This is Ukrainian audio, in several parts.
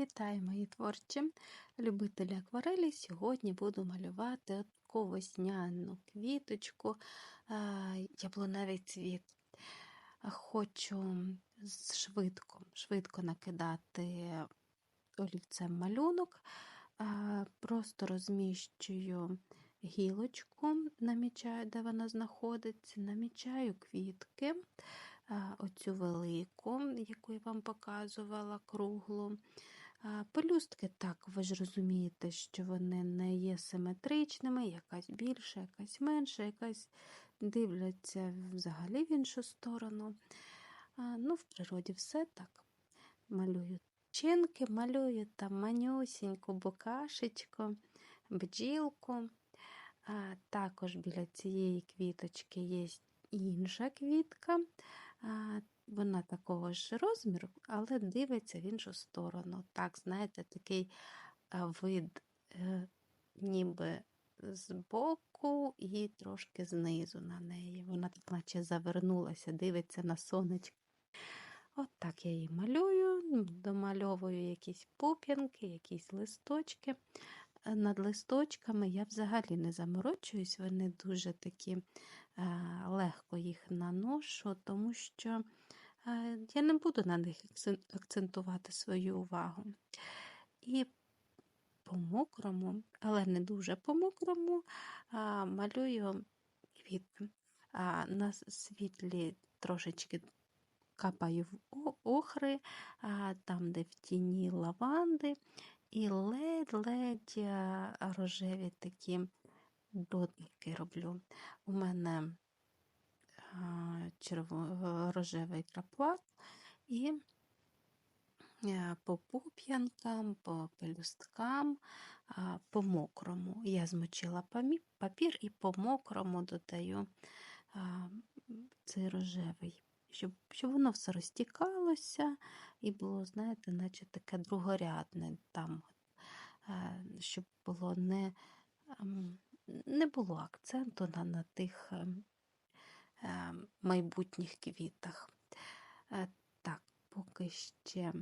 Вітаю, мої творчі любителі акварелі. Сьогодні буду малювати таку весняну квіточку, яблуневий цвіт. Хочу швидко швидко накидати олівцем малюнок, просто розміщую гілочку, намічаю, де вона знаходиться, намічаю квітки оцю велику, яку я вам показувала, круглу. Пелюстки, так, ви ж розумієте, що вони не є симетричними, якась більша, якась менша, якась дивляться взагалі в іншу сторону. Ну, В природі все так. Малюю чинки, малюю там манюсіньку букашечку, бджілку. Також біля цієї квіточки є інша квітка. Вона такого ж розміру, але дивиться в іншу сторону. Так, знаєте, такий вид е, ніби збоку і трошки знизу на неї. Вона так наче завернулася, дивиться на сонечко. От так я її малюю, домальовую якісь пуп'янки, якісь листочки. Е, над листочками я взагалі не заморочуюсь, вони дуже такі е, легко їх наношу, тому що е, я не буду на них акцентувати свою увагу. І по мокрому, але не дуже по мокрому, малюю квітки. На світлі трошечки капаю в охри, там, де в тіні лаванди, і ледь-ледь е, рожеві такі дотики роблю. У мене. Рожевий краплат і е, по пуп'янкам, по пелюсткам, по мокрому. Я змочила папір і по мокрому додаю цей рожевий щоб щоб воно все розтікалося і було, знаєте, наче таке другорядне там, е, щоб було не ем, не було акценту на, на тих ем, майбутніх квітах. Е, так, поки ще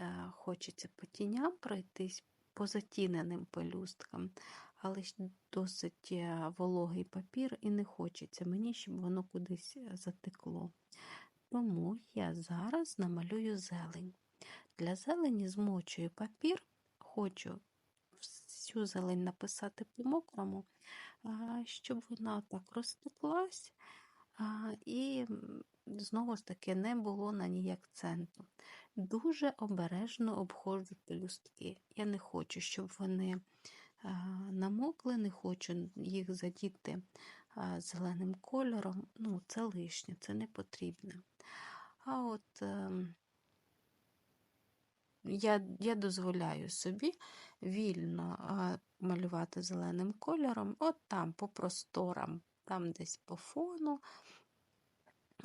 е, хочеться по тіням пройтись по затіненим пелюсткам, але ж досить вологий папір і не хочеться мені, щоб воно кудись затекло. Тому я зараз намалюю зелень. Для зелені змочую папір, хочу всю зелень написати по мокрому, щоб вона так розтеклась і знову ж таки не було на ній акценту. Дуже обережно обходжу пелюстки. Я не хочу, щоб вони намокли, не хочу їх задіти зеленим кольором. Ну, Це лишнє, це не потрібно. А от е, я я дозволяю собі вільно малювати зеленим кольором, от там по просторам, там десь по фону.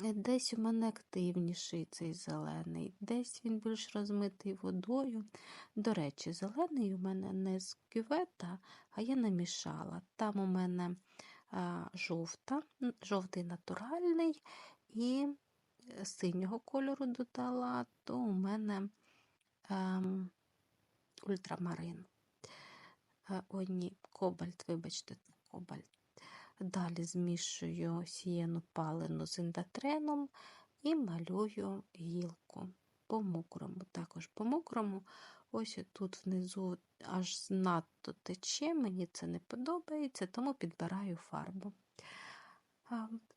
Десь у мене активніший цей зелений, десь він більш розмитий водою. До речі, зелений у мене не з кювета, а я намішала. Там у мене а, жовта, жовтий натуральний і синього кольору додала, то у мене ем, ультрамарин. Е, о, ні, кобальт, вибачте, кобальт. Далі змішую сієну палену з індатреном і малюю гілку по мокрому. Також по мокрому, ось тут внизу аж надто тече, мені це не подобається, тому підбираю фарбу.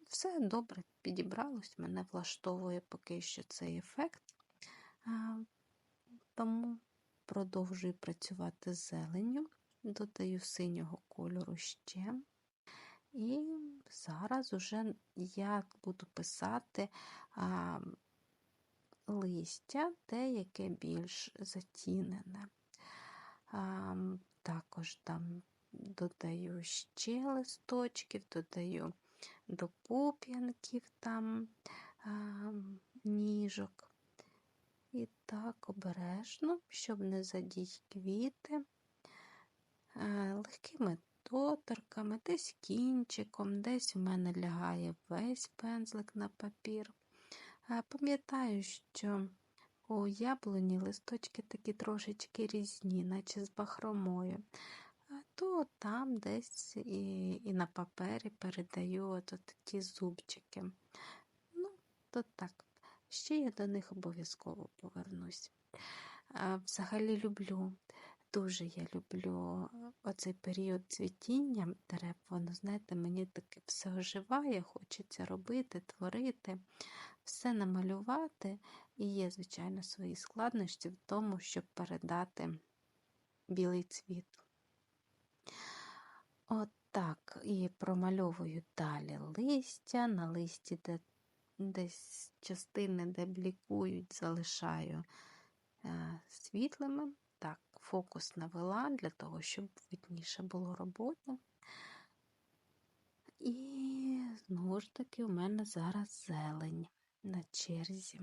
Все добре підібралось, мене влаштовує поки що цей ефект. Тому продовжую працювати з зеленню, додаю синього кольору ще. І зараз уже я буду писати а, листя, те, яке більш затінене. А, Також там додаю ще листочків, додаю до пуп'янків там а, ніжок. І так обережно, щоб не задіть квіти, а, легкими доторками, десь кінчиком, десь у мене лягає весь пензлик на папір. Пам'ятаю, що у яблуні листочки такі трошечки різні, наче з бахромою. То там десь і, і на папері передаю от, от ті зубчики. Ну, то так. Ще я до них обов'язково повернусь. Взагалі люблю, дуже я люблю оцей період цвітіння дерев. Воно, знаєте, мені таке все оживає, хочеться робити, творити, все намалювати. І є, звичайно, свої складнощі в тому, щоб передати білий цвіт. От так, і промальовую далі листя, на листі, де десь частини, де блікують, залишаю е, світлими. Фокус навела для того, щоб видніше було роботи. І знову ж таки, у мене зараз зелень на черзі.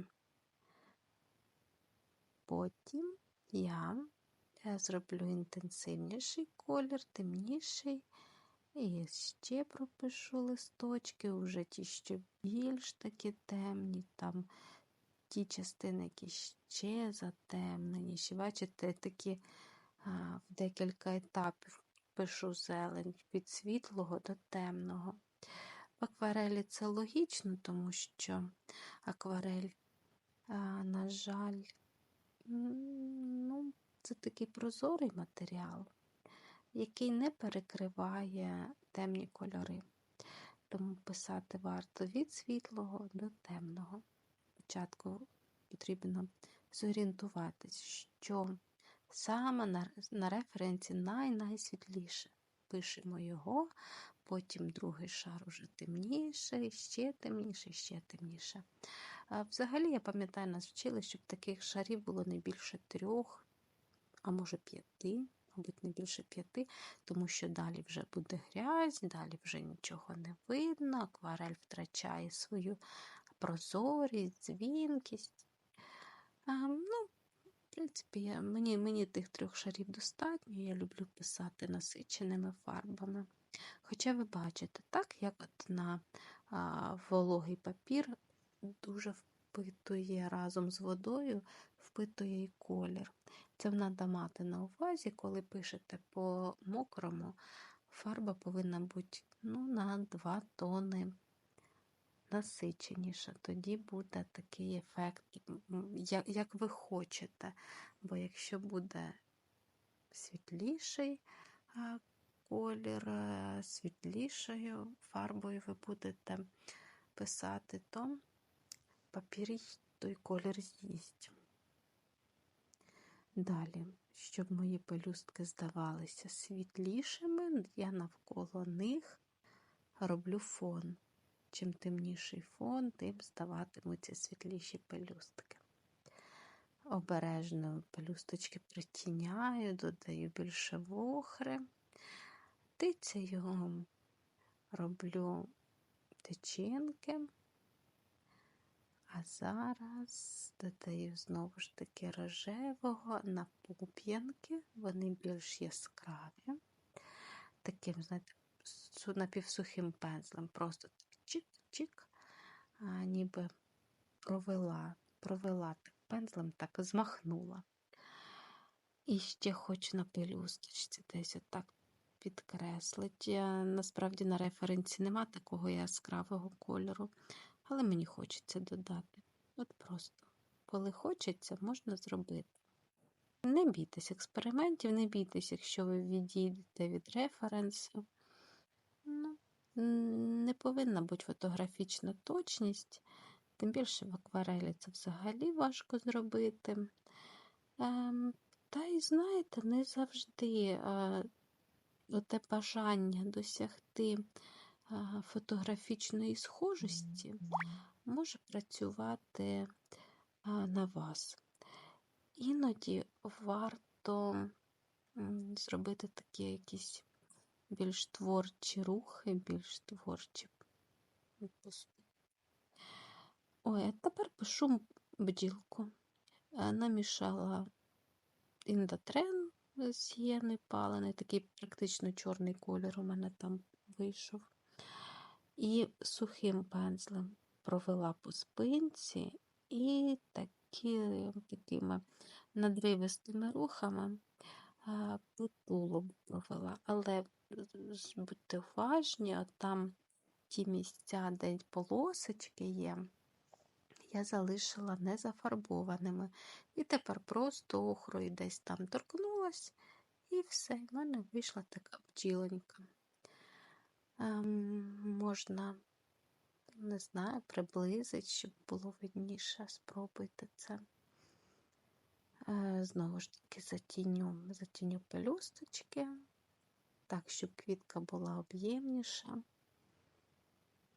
Потім я зроблю інтенсивніший колір, темніший. І ще пропишу листочки, вже ті, що більш такі темні, там ті частини, які ще затемненіші. Бачите, такі а, в декілька етапів пишу зелень від світлого до темного. В акварелі це логічно, тому що акварель, а, на жаль, ну, це такий прозорий матеріал, який не перекриває темні кольори. Тому писати варто від світлого до темного. Спочатку потрібно зорієнтуватись, що саме на, на референсі най-найсвітліше. Пишемо його, потім другий шар уже темніший, ще темніше, ще темніше. Взагалі, я пам'ятаю, нас вчили, щоб таких шарів було не більше трьох, а може п'яти, мабуть, не більше п'яти, тому що далі вже буде грязь, далі вже нічого не видно, акварель втрачає свою прозорість, дзвінкість. Ну, В принципі, мені, мені тих трьох шарів достатньо, я люблю писати насиченими фарбами. Хоча ви бачите, так, як от на а, вологий папір дуже впитує разом з водою, впитує і колір. Це треба мати на увазі, коли пишете по мокрому, фарба повинна бути ну, на 2 тони насиченіша. Тоді буде такий ефект, як, як ви хочете. Бо якщо буде світліший колір, е, світлішою фарбою ви будете писати, то папір той колір з'їсть. Далі, щоб мої пелюстки здавалися світлішими, я навколо них роблю фон. Чим темніший фон, тим здаватимуться світліші пелюстки. Обережно пелюсточки притіняю, додаю більше вохри, тицею роблю течінки. А зараз додаю знову ж таки рожевого на пуп'янки, вони більш яскраві. Таким, знаєте, напівсухим пензлем. Просто чик-чик, ніби провела, провела пензлем, так змахнула. І ще хочу на пелюсточці десь отак підкреслить. Насправді на референсі нема такого яскравого кольору але мені хочеться додати. От просто, коли хочеться, можна зробити. Не бійтесь експериментів, не бійтесь, якщо ви відійдете від референсу. Не повинна бути фотографічна точність, тим більше в акварелі це взагалі важко зробити. Ем, Та й знаєте, не завжди е, оте бажання досягти фотографічної схожості може працювати на вас. Іноді варто зробити такі якісь більш творчі рухи, більш творчі. Ой, а тепер пишу бджілку. Намішала індотрен з палений, такий практично чорний колір у мене там вийшов і сухим пензлем провела по спинці і так, такими надривистими рухами а, по провела. Але з- будьте уважні, там ті місця, де полосочки є, я залишила не зафарбованими. І тепер просто охрою десь там торкнулась, і все. В мене вийшла така бджіленька. Ем, можна, не знаю, приблизити, щоб було видніше. Спробуйте це. Е, знову ж таки, затіню, затіню пелюсточки, так, щоб квітка була об'ємніша.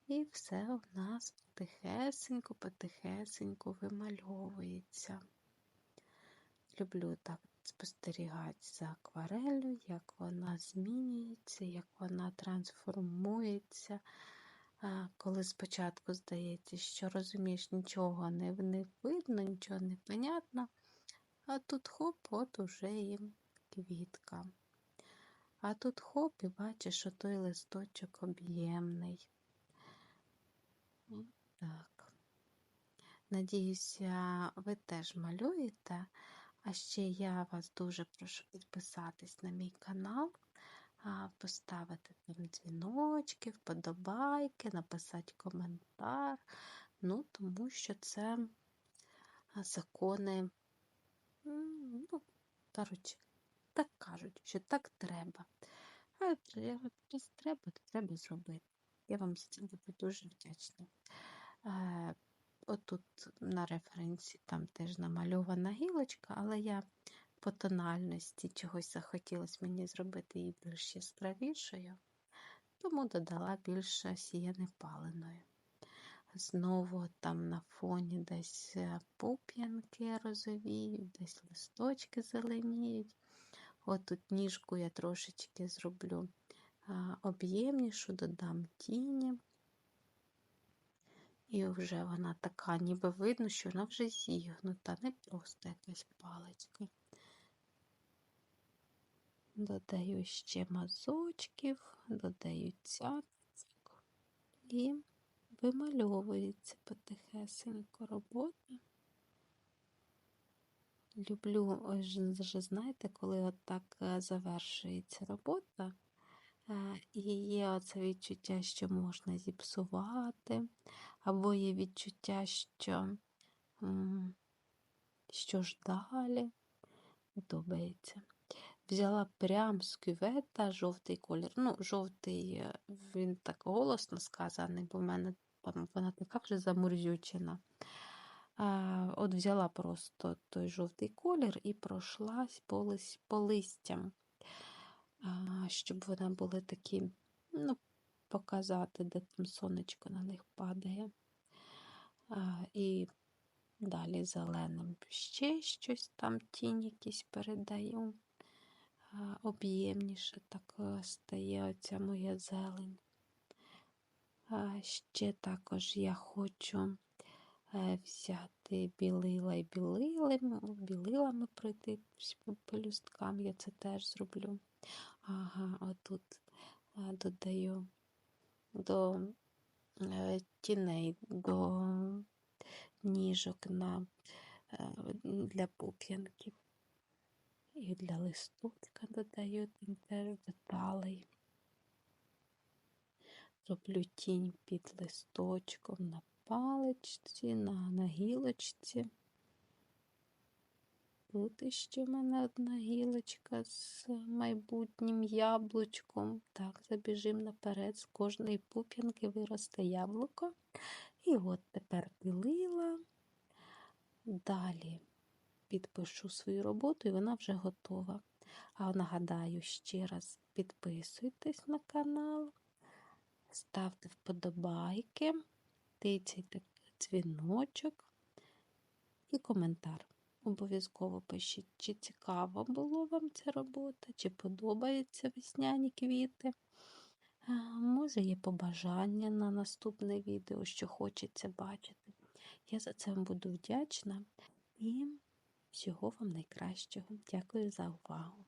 І все у нас потихесенько, потихесенько вимальовується. Люблю так спостерігати за акварелью, як вона змінюється, як вона трансформується. Коли спочатку здається, що розумієш, нічого не видно, нічого не понятно, а тут хоп, от уже і квітка. А тут хоп, і бачиш, що той листочок об'ємний. Так. Надіюся, ви теж малюєте. А ще я вас дуже прошу підписатись на мій канал, поставити там дзвіночки, вподобайки, написати коментар. Ну, тому що це закони, ну, коротше, так кажуть, що так треба. А раз треба, то треба зробити. Я вам за це буду дуже вдячна. Е, Отут на референсі там теж намальована гілочка, але я по тональності чогось захотілося мені зробити її більш яскравішою, тому додала більше сіяни паленої. Знову там на фоні десь е, пуп'янки розовіють, десь листочки зеленіють. От тут ніжку я трошечки зроблю об'ємнішу, додам тіні. І вже вона така, ніби видно, що вона вже зігнута, не просто якась паличка. Додаю ще мазочків, додаю цяточок і вимальовується потихесенько робота. Люблю, вже знаєте, коли от так е, завершується робота, е, і є оце відчуття, що можна зіпсувати, або є відчуття, що, що ж далі подобається. Взяла прям з кювета жовтий колір. Ну, жовтий, е, він так голосно сказаний, бо в мене вона така вже замурзючена. От взяла просто той жовтий колір і пройшлась по, лис- по листям, щоб вони були такі, ну, показати, де там сонечко на них падає. І далі зеленим ще щось там тінь якісь передаю. Об'ємніше так е, стає оця моя зелень. Ще також я хочу е, взяти білила і білилами, білилами пройти по пелюсткам, я це теж зроблю. Ага, отут е, додаю до е, тіней, до ніжок на, для пуп'янків. І для листочка додаю теж деталей. Роблю тінь під листочком на паличці, на, на гілочці. Тут іще в мене одна гілочка з майбутнім яблучком. Так, забіжимо наперед, з кожної пуп'янки виросте яблуко. І от тепер білила. Далі підпишу свою роботу, і вона вже готова. А нагадаю ще раз, підписуйтесь на канал, ставте вподобайки, тицяйте дзвіночок і коментар. Обов'язково пишіть, чи цікаво було вам ця робота, чи подобаються весняні квіти. Може, є побажання на наступне відео, що хочеться бачити. Я за це вам буду вдячна і всього вам найкращого. Дякую за увагу.